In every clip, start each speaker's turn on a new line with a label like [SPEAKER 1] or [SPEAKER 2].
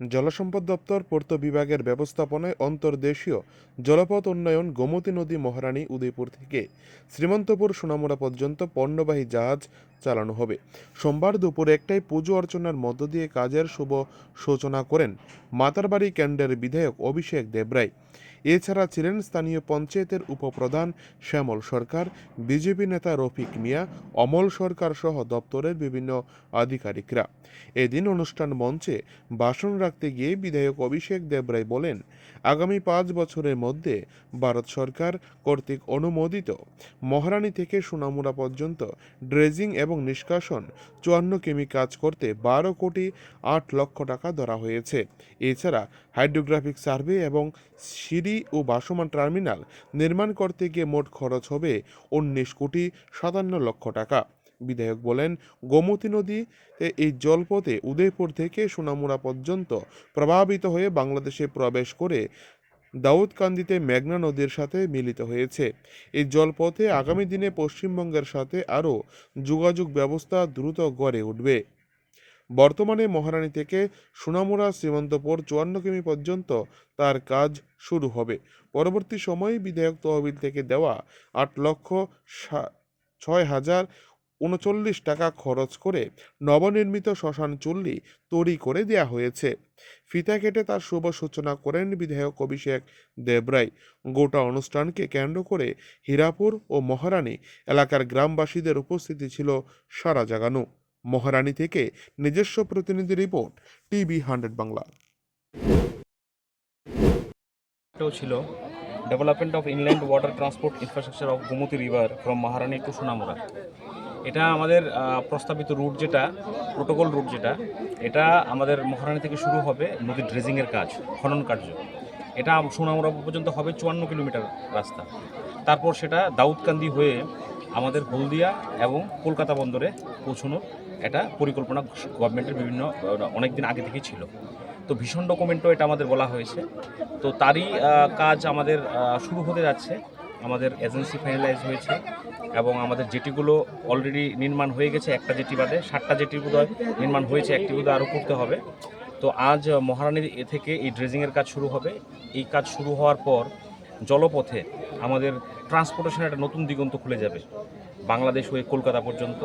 [SPEAKER 1] জলসম্পদ দপ্তর, পূর্ত বিভাগের ব্যবস্থাপনায় অন্তর্দেশীয় জলপথ উন্নয়ন গোমতী নদী মহারানী উদয়পুর থেকে। শ্রীমন্তপুর সোনামুড়া পর্যন্ত পণ্যবাহী জাহাজ চালানো হবে। সোমবার দুপুর একটায় পুজো অর্চনার মধ্য দিয়ে কাজের শুভ সূচনা করেন মাতারবাড়ি ক্যান্ডের বিধায়ক অভিষেক দেবরায় এছাড়া ছিলেন স্থানীয় পঞ্চায়েতের উপপ্রধান শ্যামল সরকার, বিজেপি নেতা রফিক মিয়া, অমল সরকার সহ দপ্তরের বিভিন্ন আধিকারিকরা। এদিন অনুষ্ঠান মঞ্চে ভাষণ রাখতে গিয়ে বিধায়ক অভিষেক দেবরায় বলেন, আগামী পাঁচ বছরের মধ্যে ভারত সরকার কর্তৃক অনুমোদিত মহারানী থেকে সোনামুড়া পর্যন্ত ড্রেজিং এবং নিষ্কাশন চুয়ান্ন কিমি কাজ করতে বারো কোটি আট লক্ষ টাকা ধরা হয়েছে। এছাড়া হাইড্রোগ্রাফিক সার্ভে এবং সিঁড়ি ও বাসমান টার্মিনাল নির্মাণ করতে গিয়ে মোট খরচ হবে উনিশ কোটি সাতান্ন লক্ষ টাকা। বিধায়ক বলেন, গোমতী নদী এই জলপথে উদয়পুর থেকে সোনামুড়া পর্যন্ত প্রভাবিত হয়ে বাংলাদেশে প্রবেশ করে দাউদকান্দিতে মেঘনা নদীর সাথে মিলিত হয়েছে। এই জলপথে আগামী দিনে পশ্চিমবঙ্গের সাথে আরও যোগাযোগ ব্যবস্থা দ্রুত গড়ে উঠবে। বর্তমানে মহারানী থেকে সোনামুড়া শ্রীমন্তপুর চুয়ান্ন কিমি পর্যন্ত তার কাজ শুরু হবে। পরবর্তী সময়ে বিধায়ক তহবিল থেকে দেওয়া আট লক্ষ ছয় হাজার উনচল্লিশ টাকা খরচ করে নবনির্মিত শ্মশান চুল্লি তৈরি করে দেয়া হয়েছে। ফিতা কেটে তার শুভ সূচনা করেন বিধায়ক অভিষেক দেবরায়। গোটা অনুষ্ঠানকে কেন্দ্র করে হীরাপুর ও মহারানী এলাকার গ্রামবাসীদের উপস্থিতি ছিল সারা জাগানো। মহারানী থেকে নিজস্ব প্রতিনিধি রিপোর্ট, টিভি হান্ড্রেড বাংলা।
[SPEAKER 2] ছিল development of inland water transport infrastructure of Gomati river from Maharani to Sonamura এটা আমাদের প্রস্তাবিত রুট যেটা প্রোটোকল রুট যেটা, এটা আমাদের মহারানী থেকে শুরু হবে নদীর ড্রেজিংয়ের কাজ, খনন কার্য। এটা সোনামুড়া পর্যন্ত হবে চুয়ান্ন কিলোমিটার রাস্তা। তারপর সেটা দাউদকান্দি হয়ে আমাদের হলদিয়া এবং কলকাতা বন্দরে পৌঁছানোর একটা পরিকল্পনা গভর্নমেন্টের বিভিন্ন অনেক দিন আগে থেকেই ছিল। তো ভীষণ ডকুমেন্টও এটা আমাদের বলা হয়েছে। তো তারই কাজ আমাদের শুরু হতে যাচ্ছে। আমাদের এজেন্সি ফাইনালাইজ হয়েছে এবং আমাদের জেটিগুলো অলরেডি নির্মাণ হয়ে গেছে একটা জেটি বাদে ষাটটা জেটি বোধহয় নির্মাণ হয়েছে, একটি বোধহয় আরও করতে হবে। তো আজ মহারানীর এ থেকে এই ড্রেজিংয়ের কাজ শুরু হবে। এই কাজ শুরু হওয়ার পর জলপথে আমাদের ট্রান্সপোর্টেশনের একটা নতুন দিগন্ত খুলে যাবে, বাংলাদেশ হয়ে কলকাতা পর্যন্ত,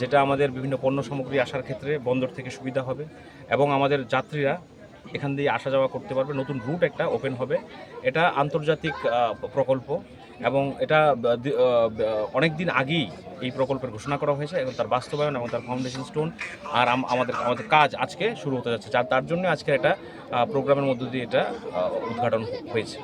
[SPEAKER 2] যেটা আমাদের বিভিন্ন পণ্য সামগ্রী আসার ক্ষেত্রে বন্দর থেকে সুবিধা হবে। এবং আমাদের যাত্রীরা এখান দিয়ে আসা যাওয়া করতে পারবে। নতুন রুট একটা ওপেন হবে। এটা আন্তর্জাতিক প্রকল্প এবং এটা অনেক দিন আগেই এই প্রকল্পের ঘোষণা করা হয়েছে এবং তার বাস্তবায়ন এবং তার ফাউন্ডেশন স্টোন আর আমাদের আমাদের কাজ আজকে শুরু হতে যাচ্ছে। যার তার জন্য আজকে এটা প্রোগ্রামের মধ্য দিয়ে এটা উদ্ঘাটন হয়েছে।